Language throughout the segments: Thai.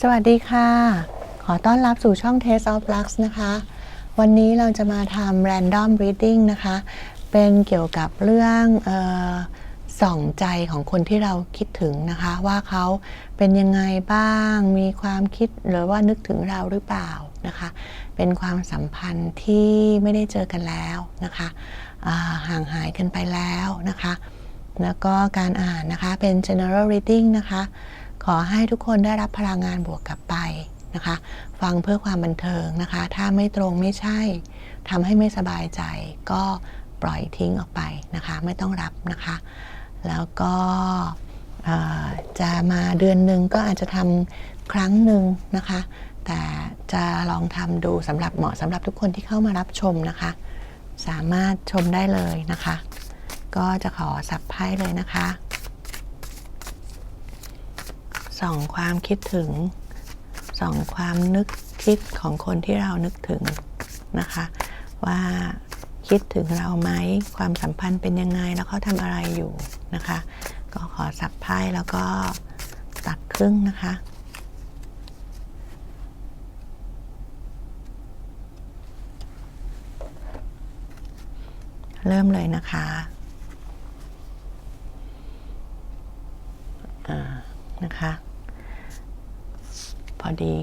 สวัสดีค่ะ ขอต้อนรับสู่ช่อง Taste of Lux นะคะ วันนี้เราจะมาทำ random reading นะคะ เป็นเกี่ยวกับเรื่องออส่องใจของคนที่เราคิดถึงนะคะ ว่าเขาเป็นยังไงบ้าง มีความคิดหรือว่านึกถึงเราหรือเปล่านะคะ เป็นความสัมพันธ์ที่ไม่ได้เจอกันแล้วนะคะห่างหายกันไปแล้วนะคะ แล้วก็การอ่านนะคะเป็น general reading นะคะ ขอให้ทุกคนได้รับพลังงานบวกกลับไปนะคะ ฟังเพื่อความบันเทิงนะคะ ถ้าไม่ตรงไม่ใช่ทำให้ไม่สบายใจก็ปล่อยทิ้งออกไปนะคะ ไม่ต้องรับนะคะ แล้วก็จะมาเดือนหนึ่งก็อาจจะทำครั้งหนึ่งนะคะ แต่จะลองทำดูสำหรับเหมาะสำหรับทุกคนที่เข้ามารับชมนะคะ สามารถชมได้เลยนะคะ ก็จะขอสับไพ่เลยนะคะ ส่องความคิดถึง ส่องความนึกคิดของคนที่เรานึกถึงนะคะ ว่าคิดถึงเราไหมความสัมพันธ์เป็นยังไงแล้วเขาทำอะไรอยู่นะคะ ก็ขอสับไพ่แล้วก็ตัดครึ่งนะคะเริ่มเลยนะคะอ่า นะคะ พอดี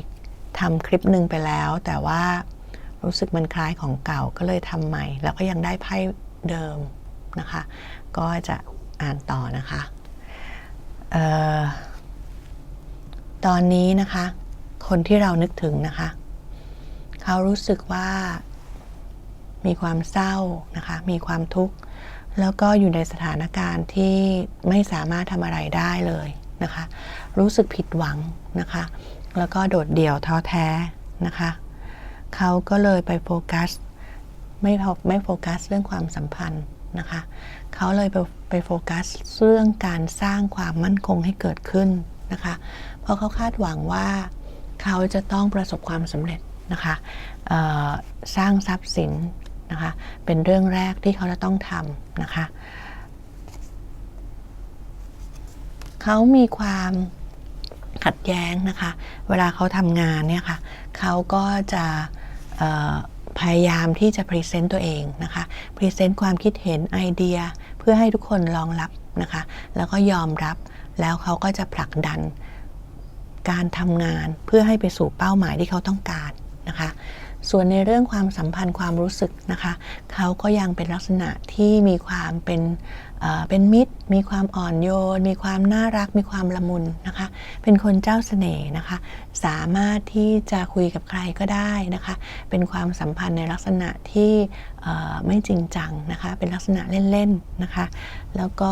ทำคลิปหนึ่งไปแล้ว แต่ว่ารู้สึกมันคล้ายของเก่าก็เลยทำใหม่ แล้วก็ยังได้ไพ่เดิมนะคะ ก็จะอ่านต่อนะคะออตอนนี้นะคะ คนที่เรานึกถึงนะคะ เขารู้สึกว่ามีความเศร้านะคะ มีความทุกข์ แล้วก็อยู่ในสถานการณ์ที่ไม่สามารถทำอะไรได้เลย นะคะ รู้สึกผิดหวังนะคะ แล้วก็โดดเดี่ยวท้อแท้นะคะ เขาก็เลยไปโฟกัสไม่ไม่โฟกัสเรื่องความสัมพันธ์นะคะ เขาเลยไปไปโฟกัสเรื่องการสร้างความมั่นคงให้เกิดขึ้นนะคะ เพราะเขาคาดหวังว่าเขาจะต้องประสบความสำเร็จนะคะสร้างทรัพย์สินนะคะ เป็นเรื่องแรกที่เขาจะต้องทำนะคะ เขามีความขัดแย้งนะคะ เวลาเขาทำงานเนี่ยค่ะเขาก็จะพยายามที่จะพรีเซนต์ตัวเองนะคะพรีเซนต์ความคิดเห็นไอเดียเพื่อให้ทุกคนรองรับนะคะ แล้วก็ยอมรับแล้วเขาก็จะผลักดันการทำงานเพื่อให้ไปสู่เป้าหมายที่เขาต้องการนะคะ ส่วนในเรื่องความสัมพันธ์ความรู้สึกนะคะเขาก็ยังเป็นลักษณะที่มีความเป็นเป็นมิตร มีความอ่อนโยน มีความน่ารัก มีความละมุนนะคะ เป็นคนเจ้าเสน่ห์นะคะ สามารถที่จะคุยกับใครก็ได้นะคะ เป็นความสัมพันธ์ในลักษณะที่ไม่จริงจังนะคะ เป็นลักษณะเล่นๆนะคะ แล้วก็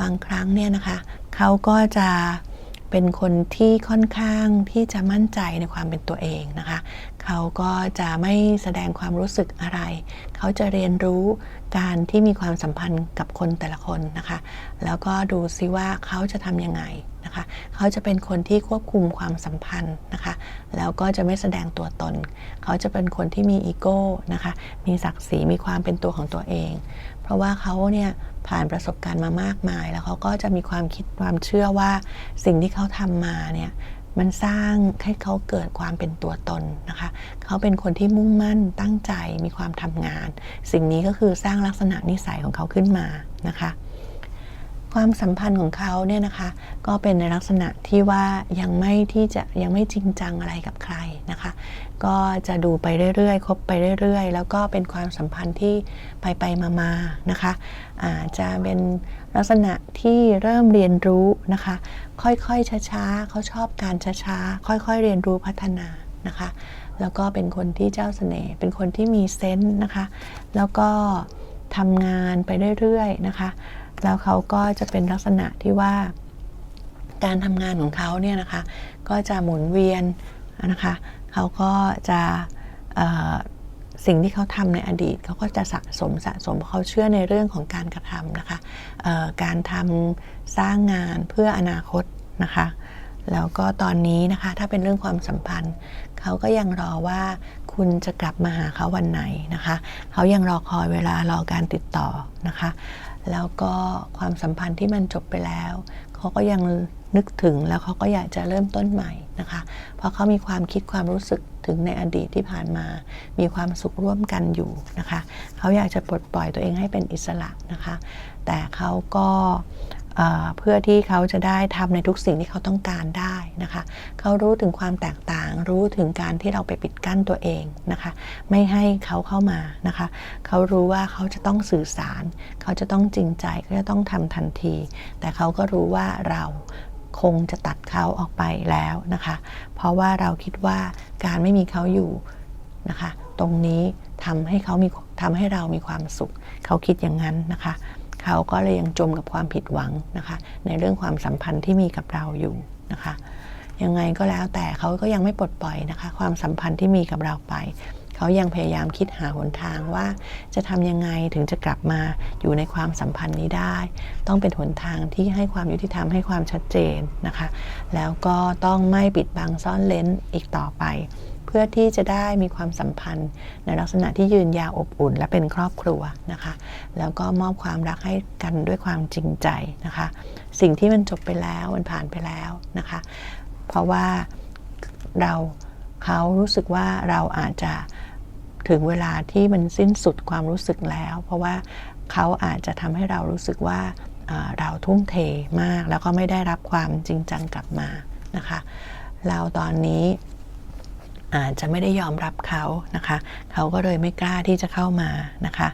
บางครั้งเนี่ยนะคะเขาก็จะ เป็นคนที่ค่อนข้างที่จะมั่นใจในความเป็นตัวเองนะคะ เขาก็จะไม่แสดงความรู้สึกอะไร เขาจะเรียนรู้การที่มีความสัมพันธ์กับคนแต่ละคนนะคะ แล้วก็ดูซิว่าเขาจะทำยังไงนะคะ เขาจะเป็นคนที่ควบคุมความสัมพันธ์นะคะ แล้วก็จะไม่แสดงตัวตน เขาจะเป็นคนที่มีอีโก้นะคะ มีศักดิ์ศรี มีความเป็นตัวของตัวเอง เพราะว่าเขาเนี่ยผ่านประสบการณ์มามากมาย แล้วเขาก็จะมีความคิดความเชื่อว่าสิ่งที่เขาทำมาเนี่ยมันสร้างให้เขาเกิดความเป็นตัวตนนะคะ เขาเป็นคนที่มุ่งมั่นตั้งใจมีความทำงาน สิ่งนี้ก็คือสร้างลักษณะนิสัยของเขาขึ้นมานะคะ ความสัมพันธ์ของเขาเนี่ยนะคะ ก็เป็นในลักษณะที่ว่ายังไม่ที่จะยังไม่จริงจังอะไรกับใครนะคะ ก็จะดูไปเรื่อยๆคบไปเรื่อยๆ แล้วก็เป็นความสัมพันธ์ที่ไปไปๆมาๆนะคะอาจจะเป็นลักษณะที่เริ่มเรียนรู้นะคะ ค่อยๆช้าๆเขาชอบการช้าๆค่อยๆเรียนรู้พัฒนานะคะ แล้วก็เป็นคนที่เจ้าเสน่ห์เป็นคนที่มีเซนส์นะคะ แล้วก็ทำงานไปเรื่อยๆนะคะ แล้วเขาก็จะเป็นลักษณะที่ว่า การทำงานของเขาเนี่ยนะคะ ก็จะหมุนเวียนนะคะเขาก็จะสิ่งที่เขาทำในอดีตเขาก็จะสะสมสะสมเพราะเขาเชื่อในเรื่องของการกระทำนะคะการทำสร้างงานเพื่ออนาคตนะคะแล้วก็ตอนนี้นะคะถ้าเป็นเรื่องความสัมพันธ์ เขาก็ยังรอว่าคุณจะกลับมาหาเขาวันไหนนะคะ เขายังรอคอยเวลารอการติดต่อนะคะ แล้วก็ความสัมพันธ์ที่มันจบไปแล้ว เขาก็ยังนึกถึงแล้วเขาก็อยากจะเริ่มต้นใหม่นะคะ เพราะเขามีความคิดความรู้สึกถึงในอดีตที่ผ่านมา มีความสุขร่วมกันอยู่นะคะ เขาอยากจะปลดปล่อยตัวเองให้เป็นอิสระนะคะ แต่เขาก็ เพื่อที่เขาจะได้ทำในทุกสิ่งที่เขาต้องการได้นะคะเขารู้ถึงความแตกต่าง รู้ถึงการที่เราไปปิดกั้นตัวเองนะคะ ไม่ให้เขาเข้ามานะคะ เขารู้ว่าเขาจะต้องสื่อสาร เขาจะต้องจริงใจเขาจะต้องทำทันที แต่เขาก็รู้ว่าเราคงจะตัดเขาออกไปแล้วนะคะ เพราะว่าเราคิดว่าการไม่มีเขาอยู่นะคะ ตรงนี้ทำให้เขามีทำให้เรามีความสุข เขาคิดอย่างนั้นนะคะ เขาก็เลยยังจมกับความผิดหวังนะคะ ในเรื่องความสัมพันธ์ที่มีกับเราอยู่นะคะ ยังไงก็แล้วแต่เขาก็ยังไม่ปลดปล่อยนะคะ ความสัมพันธ์ที่มีกับเราไป เขายังพยายามคิดหาหนทางว่า จะทำยังไงถึงจะกลับมาอยู่ในความสัมพันธ์นี้ได้ ต้องเป็นหนทางที่ให้ความยุติธรรมให้ความชัดเจนนะคะ แล้วก็ต้องไม่ปิดบังซ่อนเลนอีกต่อไป เพื่อที่จะได้มีความสัมพันธ์ ในลักษณะที่ยืนยาวอบอุ่น และเป็นครอบครัวนะคะ แล้วก็มอบความรักให้กันด้วยความจริงใจนะคะ สิ่งที่มันจบไปแล้วมันผ่านไปแล้วนะคะ เพราะว่าเราเขารู้สึกว่าเราอาจจะถึงเวลาที่มันสิ้นสุดความรู้สึกแล้ว เพราะว่าเขาอาจจะทำให้เรารู้สึกว่าเอ่อเราทุ่มเทมากแล้วก็ไม่ได้รับความจริงจังกลับมานะคะ เราตอนนี้ อาจจะไม่ได้ยอมรับเขานะคะ เขาก็เลยไม่กล้าที่จะเข้ามานะคะ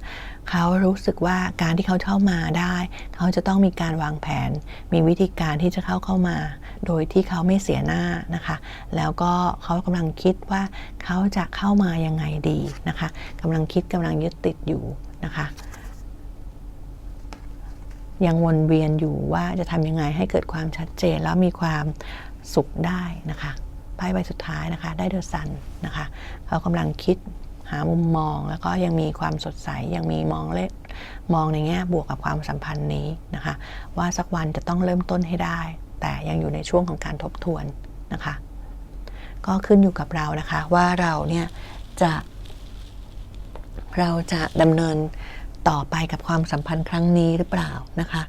เขารู้สึกว่าการที่เขาเข้ามาได้ เขาจะต้องมีการวางแผน มีวิธีการที่จะเข้าเข้ามา โดยที่เขาไม่เสียหน้านะคะ แล้วก็เขากำลังคิดว่าเขาจะเข้ามายังไงดีนะคะกำลังคิดกำลังยึดติดอยู่นะคะยังวนเวียนอยู่ว่าจะทำยังไงให้เกิดความชัดเจนแล้วมีความสุขได้นะคะ พ่ใบสุดท้ายนะคะ ได้เดอะซันนะคะเขากำลังคิดหามุมมองแล้วก็ยังมีความสดใสยังมีมองเล็มองในแง่บวกกับความสัมพันธ์นี้นะคะ ว่าสักวันจะต้องเริ่มต้นให้ได้ แต่ยังอยู่ในช่วงของการทบทวนนะคะ ก็ขึ้นอยู่กับเรานะคะว่าเราเนี่ยจะ เราจะดำเนินต่อไปกับความสัมพันธ์ครั้งนี้หรือเปล่านะคะ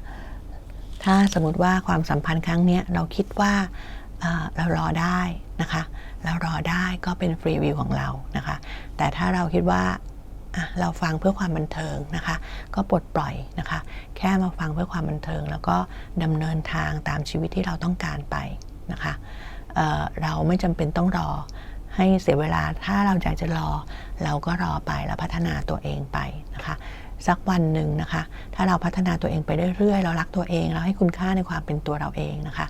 ถ้าสมมติว่าความสัมพันธ์ครั้งเนี้ยเราคิดว่า เรารอได้นะคะ เรารอได้ก็เป็นฟรีวิวของเรานะคะ แต่ถ้าเราคิดว่าเราฟังเพื่อความบันเทิงนะคะ ก็ปลดปล่อยนะคะ แค่มาฟังเพื่อความบันเทิง แล้วก็ดำเนินทางตามชีวิตที่เราต้องการไปนะคะเเราไม่จำเป็นต้องรอให้เสียเวลาถ้าเราอยากจะรอ เราก็รอไปแล้วพัฒนาตัวเองไปนะคะสักวันหนึ่งนะคะ ถ้าเราพัฒนาตัวเองไปเรื่อยๆ เรารักตัวเอง เราให้คุณค่าในความเป็นตัวเราเองนะคะ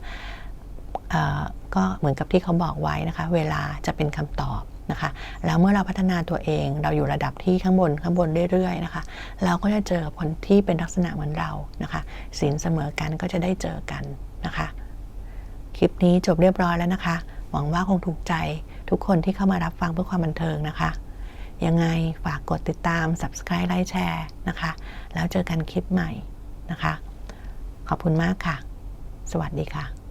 ก็เหมือนกับที่เขาบอกไว้นะคะ เวลาจะเป็นคำตอบนะคะแล้วเมื่อเราพัฒนาตัวเองเราอยู่ระดับที่ข้างบนข้างบนเรื่อยๆนะคะ เราก็จะเจอคนที่เป็นลักษณะเหมือนเรานะคะสินเสมอกันก็จะได้เจอกันนะคะ คลิปนี้จบเรียบร้อยแล้วนะคะ หวังว่าคงถูกใจทุกคนที่เข้ามารับฟังเพื่อความบันเทิงนะคะ ยังไงฝากกดติดตาม subscribe ไลค์แชร์นะคะ แล้วเจอกันคลิปใหม่นะคะ ขอบคุณมากค่ะ สวัสดีค่ะ